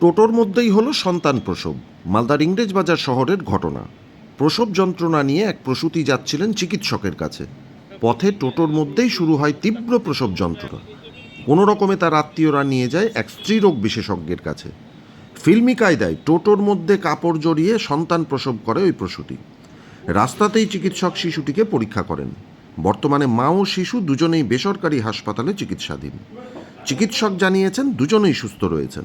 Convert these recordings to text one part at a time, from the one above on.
টোটোর মধ্যেই হলো সন্তান প্রসব, মালদার ইংরেজবাজার শহরের ঘটনা। প্রসব যন্ত্রণা নিয়ে এক প্রসূতি যাচ্ছিলেন চিকিৎসকের কাছে। পথে টোটোর মধ্যেই শুরু হয় তীব্র প্রসব যন্ত্রণা। কোনো রকমে তার আত্মীয়রা নিয়ে যায় এক স্ত্রীরোগ বিশেষজ্ঞের কাছে। ফিল্মি কায়দায় টোটোর মধ্যে কাপড় জড়িয়ে সন্তান প্রসব করে ওই প্রসূতি। রাস্তাতেই চিকিৎসক শিশুটিকে পরীক্ষা করেন। বর্তমানে মা ও শিশু দুজনেই বেসরকারি হাসপাতালে চিকিৎসাধীন। চিকিৎসক জানিয়েছেন দুজনেই সুস্থ রয়েছেন।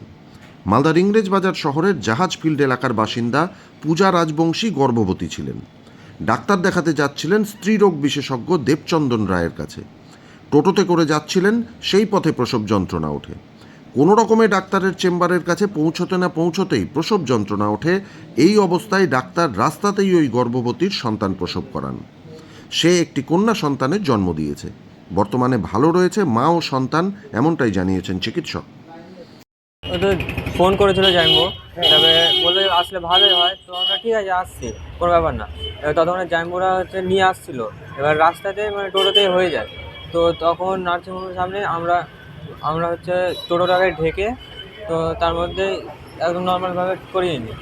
মালদার ইংরেজবাজার শহরের জাহাজ ফিল্ড এলাকার বাসিন্দা পূজা রাজবংশী গর্ভবতী ছিলেন। ডাক্তার দেখাতে যাচ্ছিলেন স্ত্রীরোগ বিশেষজ্ঞ দেবচন্দন রায়ের কাছে। টোটোতে করে যাচ্ছিলেন সেই পথে প্রসব যন্ত্রণা ওঠে। কোনো রকমে ডাক্তারের চেম্বারের কাছে পৌঁছতে না পৌঁছতেই প্রসব যন্ত্রণা ওঠে। এই অবস্থায় ডাক্তার রাস্তাতেই ওই গর্ভবতীর সন্তান প্রসব করান। সে একটি কন্যা সন্তানের জন্ম দিয়েছে। বর্তমানে ভালো রয়েছে মা ও সন্তান, এমনটাই জানিয়েছেন চিকিৎসক। ফোন করেছিল জাইম্বো তবে বলে আসলে ভালোই হয়। তো আমরা ঠিক আছে আসছি। কোনো ব্যাপার না। এবার ততক্ষণে জাইম্বোরা হচ্ছে নিয়ে আসছিল। এবার রাস্তাতে মানে টোটোতেই হয়ে যায়। তো তখন নার্সিংহোমের সামনে আমরা আমরা হচ্ছে টোটোটাকে ঢেকে তো তার মধ্যে একদম নর্মালভাবে করিয়ে নিই।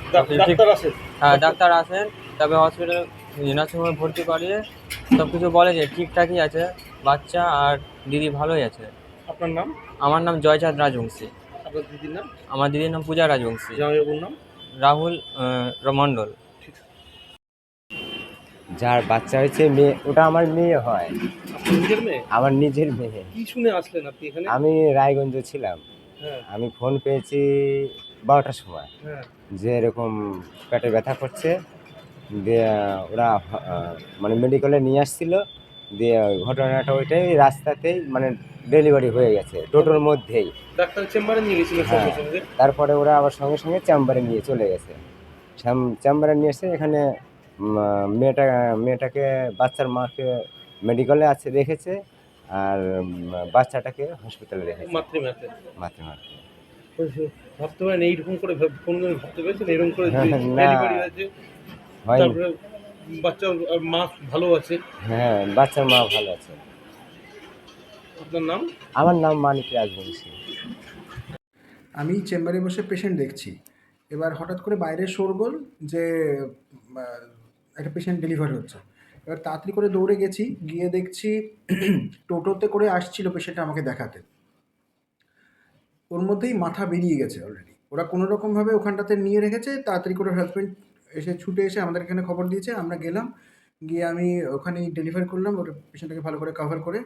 ঠিক আছে হ্যাঁ ডাক্তার আসেন। তবে হসপিটাল নার্সিংহোমে ভর্তি করিয়ে সব কিছু বলে যে ঠিকঠাকই আছে। বাচ্চা আর দিদি ভালোই আছে। আপনার নাম? আমার নাম জয়চাঁদ রাজবংশী। আপনার দিদির নাম? আমার দিদির নাম পূজা রাজবংশী। জামাইবাবুর নাম? রাহুল আহ, মণ্ডল যার বাচ্চা হয়েছে মেয়ে ওটা আমার মেয়ে হয়। নিজের মেয়ে? আমার নিজের মেয়ে। কি শুনে আসলেন আপনি এখানে? আমি রায়গঞ্জ ছিলাম। হ্যাঁ। আমি ফোন পেয়েছি বারোটার সময়। হ্যাঁ। যে এরকম পেটে ব্যথা করছে দিয়ে ওরা মানে মেডিকেলে নিয়ে আসছিল। দিয়ে ঘটনাটা ওইটাই রাস্তাতেই মানে ডেলিভারি হয়ে গেছে টোটোর মধ্যেই। ডাক্তার চেম্বারে নিয়ে গেছিলেন হ্যাঁ। তারপরে ওরা আবার সঙ্গে সঙ্গে চেম্বারে নিয়ে চলে গেছে। চেম্বারে নিয়ে এসে এখানে মেয়েটা মেয়েটাকে বাচ্চার মাকে মেডিকেলে আছে রেখেছে আর বাচ্চাটাকে হসপিটালে রেখেছে। মাতৃমাতে ভাবতে পারেন এইরকম করে ভাব- ভাবতে পেরেছেন? এরকম করে। ডেলিভারি হয়েছে তারপরে বাচ্চা মা ভালো আছে? হ্যাঁ বাচ্চার মা ভালো আছে। আপনার নাম? আমার নাম মানিক রাজবংশী। আমি চেম্বারে বসে পেশেন্ট দেখছি। এবার হঠাৎ করে বাইরে শোরগোল যে একটা পেশেন্ট ডেলিভারি হচ্ছে। এবার তাড়াতাড়ি করে দৌড়ে গেছি গিয়ে দেখছি টোটোতে করে আসছিল পেশেন্ট আমাকে দেখাতে। ওর মধ্যেই মাথা বেরিয়ে গেছে অলরেডি ওরা কোনো রকমভাবে ওখানটাতে নিয়ে রেখেছে তাড়াতাড়ি করে হাজব্যান্ড এসে ছুটে এসে আমাদের এখানে খবর দিয়েছে, আমরা গেলাম, গিয়ে আমি ওখানেই ডেলিভারি করলাম, ওর পেশেন্টটাকে ভালো করে কভার করে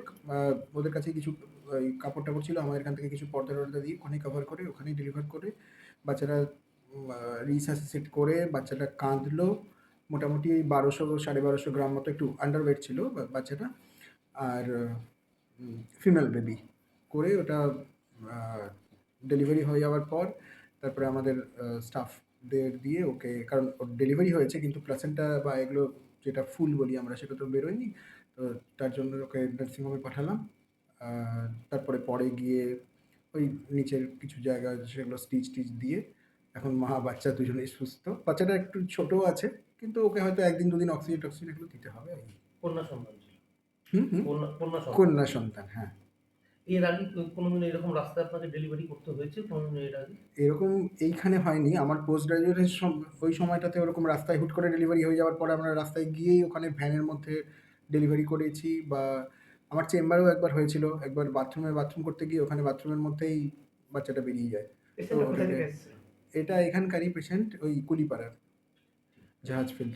ওদের কাছে কিছু কাপড় টাপড় ছিল, আমাদের এখান থেকে কিছু পর্দা টর্দা দিয়ে ওখানেই কভার করে, ওখানেই ডেলিভার করে, বাচ্চারা রিসাসিসেট করে, বাচ্চাটা কাঁদলো, মোটামুটি বারোশো, সাড়ে বারোশো গ্রাম মতো একটু আন্ডারওয়েট ছিল বাচ্চাটা, আর ফিমেল বেবি করে ওটা ডেলিভারি হয়ে যাওয়ার পর, তারপরে আমাদের দিয়ে ওকে কারণ ওর ডেলিভারি হয়েছে কিন্তু প্লাসেন্টা বা এগুলো যেটা ফুল বলি আমরা সেটা তো বেরোয়নি। তো তার জন্য ওকে নার্সিংহোমে পাঠালাম। তারপরে পরে গিয়ে ওই নিচের কিছু জায়গা সেগুলো স্টিচ টিচ দিয়ে এখন মা বাচ্চা দুজনেই সুস্থ। বাচ্চাটা একটু ছোটও আছে কিন্তু ওকে হয়তো একদিন দুদিন অক্সিজেন টক্সিজেন এগুলো দিতে হবে। আর কি। কন্যা সন্তান হুম হুম। কন্যা কন্যা সন্তান। কন্যা সন্তান হ্যাঁ। এর আগে কোনোদিন এরকম রাস্তায় আপনাকে ডেলিভারি করতে হয়েছে? কোনোদিন এর আগে? এরকম এইখানে হয়নি। আমার পোস্ট গ্রাজুয়েটের ওই সময়টাতে ওরকম রাস্তায় হুট করে ডেলিভারি হয়ে যাওয়ার পরে আমরা রাস্তায় গিয়েই ওখানে ভ্যানের মধ্যে ডেলিভারি করেছি বা আমার চেম্বারেও একবার হয়েছিল। একবার বাথরুমে বাথরুম করতে গিয়ে ওখানে বাথরুমের মধ্যেই বাচ্চাটা বেরিয়ে যায়। এটা এখানকারই পেশেন্ট ওই কুলিপাড়ার জাহাজ ফিল্ড